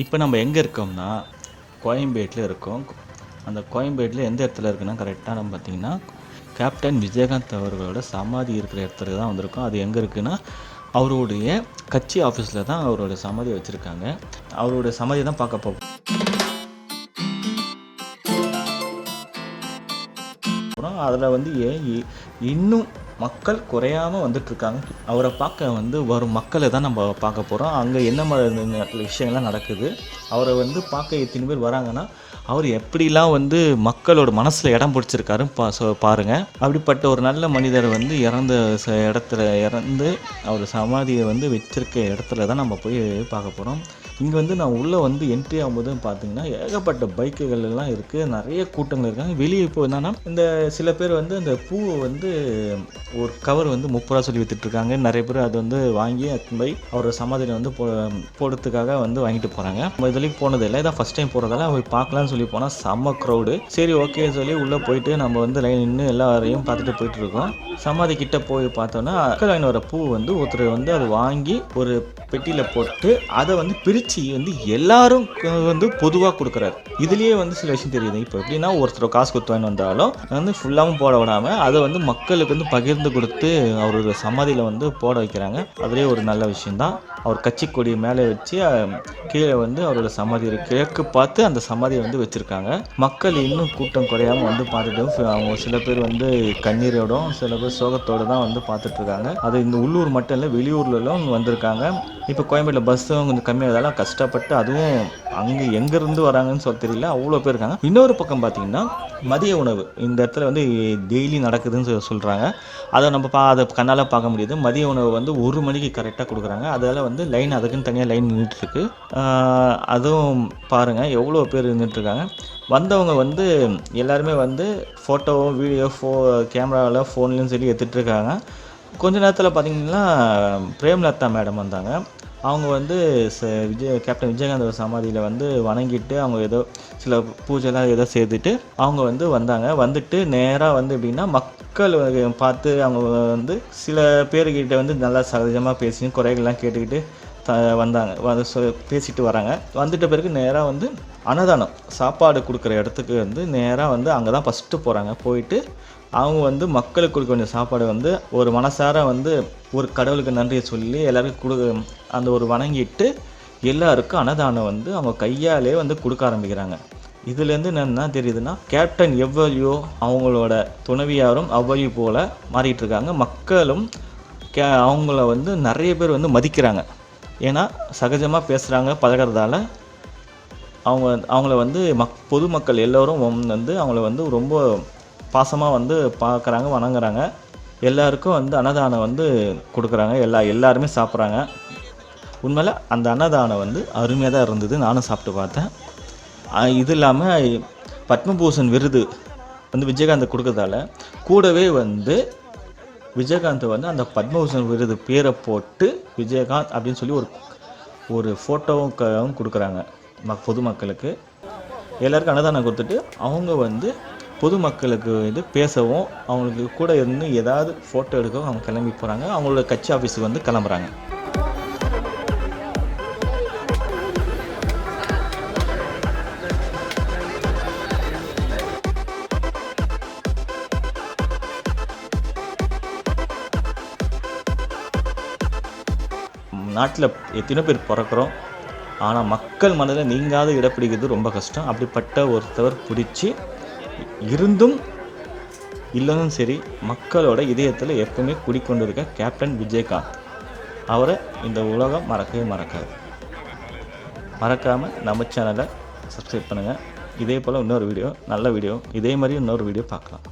இப்போ நம்ம எங்கே இருக்கோம்னா கோயம்பேட்டில் இருக்கோம். அந்த கோயம்பேட்டில் எந்த இடத்துல இருக்குன்னா கரெக்டாக நம்ம பார்த்திங்கன்னா கேப்டன் விஜயகாந்த் அவர்களோட சமாதி இருக்கிற இடத்துல தான் வந்திருக்கோம். அது எங்கே இருக்குன்னா அவருடைய கட்சி ஆஃபீஸில் தான் அவரோட சமாதி வச்சுருக்காங்க. அவருடைய சமாதி தான் பார்க்க போகும் அப்புறம் அதில் வந்து ஏன் இன்னும் மக்கள் குறையாம வந்துட்டுருக்காங்க. அவரை பார்க்க வந்து வரும் மக்களை தான் நம்ம பார்க்க போகிறோம் அங்கே என்ன மாதிரி விஷயங்கள்லாம் நடக்குது? அவரை வந்து பார்க்க எத்தனை பேர் வராங்கன்னா அவர் எப்படிலாம் வந்து மக்களோட மனசில் இடம் பிடிச்சிருக்காரு பா சொ பாருங்கள் அப்படிப்பட்ட ஒரு நல்ல மனிதர் வந்து இறந்த இடத்துல இறந்து அவர் சமாதியை வந்து வச்சிருக்க இடத்துல தான் நம்ம போய் பார்க்க போகிறோம் இங்கே வந்து நான் உள்ளே வந்து என்ட்ரி ஆகும்போது பார்த்தீங்கன்னா ஏகப்பட்ட பைக்குகள் எல்லாம் இருக்குது நிறைய கூட்டங்கள் இருக்காங்க. வெளியே இப்போ என்னன்னா இந்த சில பேர் வந்து அந்த பூவை வந்து ஒரு கவர் வந்து முப்பது ரூபா சொல்லி விற்றுட்ருக்காங்க நிறைய பேர் அது வந்து வாங்கி போய் அவரோட சமாதியில் வந்து போ போடுறதுக்காக வந்து வாங்கிட்டு போகிறாங்க நம்ம இதுலேயும் வரைக்கும் போனது இல்லை. இதான் ஃபஸ்ட் டைம் போகிறதால போய் பார்க்கலாம்னு சொல்லி போனால் செம்ம க்ரௌடு சரி ஓகே சொல்லி உள்ளே போயிட்டு நம்ம வந்து லைன் நின்று எல்லாரையும் பார்த்துட்டு போயிட்டு இருக்கோம். சமாதி கிட்ட போய் பார்த்தோன்னா அக்கல் வர பூ வந்து ஒருத்தர் வந்து அதை வாங்கி ஒரு பெட்டியில் போட்டு அதை வந்து பிரித்து வந்து எல்லாரும் வந்து பொதுவாக கொடுக்குறாரு. இதுலேயே வந்து சில விஷயம் தெரியுது. இப்போ எப்படின்னா ஒருத்தர் காசு கொடுத்து வந்தாலும் வந்து ஃபுல்லாகவும் போட விடாமல் அதை வந்து மக்களுக்கு வந்து பகிர்ந்து கொடுத்து அவரோட சமாதியில் வந்து போட வைக்கிறாங்க. அதுலேயே ஒரு நல்ல விஷயந்தான் அவர் கட்சி கொடி மேலே வச்சு கீழே வந்து அவரோட சமாதி கிழக்கு பார்த்து அந்த சமாதியை வந்து வச்சுருக்காங்க. மக்கள் இன்னும் கூட்டம் குறையாமல் வந்து பார்த்துட்டு அவங்க சில பேர் வந்து கண்ணீரோடும் சில பேர் சோகத்தோடு தான் வந்து பார்த்துட்ருக்காங்க அது இந்த உள்ளூர் மட்டும் இல்லை வெளியூர்லலாம் வந்திருக்காங்க. இப்போ கோயம்பேட்டில் பஸ்ஸும் கொஞ்சம் கம்மியாகிறதால கஷ்டப்பட்டு அதுவும் அங்கே எங்கேருந்து வராங்கன்னு சொல்ல தெரியல. அவ்வளோ பேர் இருக்காங்க. இன்னொரு பக்கம் பார்த்தீங்கன்னா மதிய உணவு. இந்த இடத்துல வந்து டெய்லி நடக்குதுன்னு சொல்லி சொல்கிறாங்க அதை நம்ம பா அதை கண்ணால் பார்க்க முடியுது. மதிய உணவு வந்து ஒரு மணிக்கு கரெக்டாக கொடுக்குறாங்க. அதில் வந்து லைன் அதுக்குன்னு தனியாக லைன் நின்றுட்டுருக்கு அதுவும் பாருங்கள் எவ்வளோ பேர் நின்றுட்டுருக்காங்க வந்தவங்க வந்து எல்லாருமே வந்து ஃபோட்டோ வீடியோ ஃபோ கேமராவில் ஃபோன்லேயும் சரி எடுத்துகிட்டு இருக்காங்க கொஞ்ச நேரத்தில் பார்த்தீங்கன்னா பிரேம்லதா மேடம் வந்தாங்க. அவங்க வந்து ச- விஜய் கேப்டன் விஜயகாந்த் சமாதியில் வந்து வணங்கிட்டு அவங்க ஏதோ சில பூஜைலாம் ஏதோ செய்துட்டு அவங்க வந்து வந்தாங்க. வந்துட்டு நேராக வந்து எப்படின்னா மக்கள் பார்த்து அவங்க வந்து சில பேர்கிட்ட வந்து நல்லா சகஜமாக பேசி குறைகள்லாம் கேட்டுக்கிட்டு த வந்தாங்க. வந்து பேசிட்டு வராங்க. வந்துட்ட பிறகு நேராக வந்து அன்னதானம் சாப்பாடு கொடுக்குற இடத்துக்கு வந்து நேராக வந்து அங்கே தான் ஃபஸ்ட்டு போகிறாங்க போயிட்டு அவங்க வந்து மக்களுக்கு கொடுக்க வேண்டிய சாப்பாடு வந்து ஒரு மனசார வந்து ஒரு கடவுளுக்கு நன்றியை சொல்லி எல்லாருக்கும் கொடு அந்த ஒரு வணங்கிட்டு எல்லாருக்கும் அன்னதானம் வந்து அவங்க கையாலே வந்து கொடுக்க ஆரம்பிக்கிறாங்க. இதுலேருந்து என்னென்னா தெரியுதுன்னா கேப்டன் எவ்வளியோ அவங்களோட துணைவியாரும் அவ்வளி போல் மாறிட்டு இருக்காங்க. மக்களும் கே அவங்கள வந்து நிறைய பேர் வந்து மதிக்கிறாங்க. ஏன்னா சகஜமாக பேசுகிறாங்க பழகுறதால அவங்க அவங்கள வந்து மக் பொதுமக்கள் எல்லோரும் வந்து அவங்கள வந்து ரொம்ப பாசமாக வந்து பார்க்குறாங்க வணங்குறாங்க. எல்லாருக்கும் வந்து அன்னதானம் வந்து கொடுக்குறாங்க. எல்லா எல்லாருமே சாப்பிட்றாங்க. உண்மையில் அந்த அன்னதானம் வந்து அருமையாக தான் இருந்தது. நானும் சாப்பிட்டு பார்த்தேன். இது இல்லாமல் பத்மபூஷன் விருது வந்து விஜயகாந்த் கொடுக்கறதால கூடவே வந்து விஜயகாந்த் வந்து அந்த பத்மபூஷன் விருது பேரை போட்டு விஜயகாந்த் அப்படின்னு சொல்லி ஒரு ஒரு ஃபோட்டோவும் கொடுக்குறாங்க ம பொதுமக்களுக்கு. எல்லாருக்கும் அன்னதானம் கொடுத்துட்டு அவங்க வந்து பொதுமக்களுக்கு இது பேசவும் அவங்களுக்கு கூட இருந்து ஏதாவது ஃபோட்டோ எடுக்கவும் அவங்க கிளம்பி போகிறாங்க அவங்களோட கட்சி ஆஃபீஸுக்கு வந்து கிளம்புறாங்க. நாட்டில் எத்தனையோ பேர் பிறக்கிறோம். ஆனால் மக்கள் மனதில் நீங்காத இடம் பிடிக்கிறது ரொம்ப கஷ்டம். அப்படிப்பட்ட ஒருத்தவர் பிடிச்சி இருந்தும் இல்லைனும் சரி மக்களோட இதயத்தில் எப்பவுமே குடிக்கொண்டிருக்க கேப்டன் விஜயகாந்த். அவரை இந்த உலகம் மறக்கவே மறக்காது. மறக்காமல் நம்ம சேனலை சப்ஸ்கிரைப் பண்ணுங்கள் இதே போல் இன்னொரு வீடியோ நல்ல வீடியோ இதே மாதிரி இன்னொரு வீடியோ பார்க்கலாம்.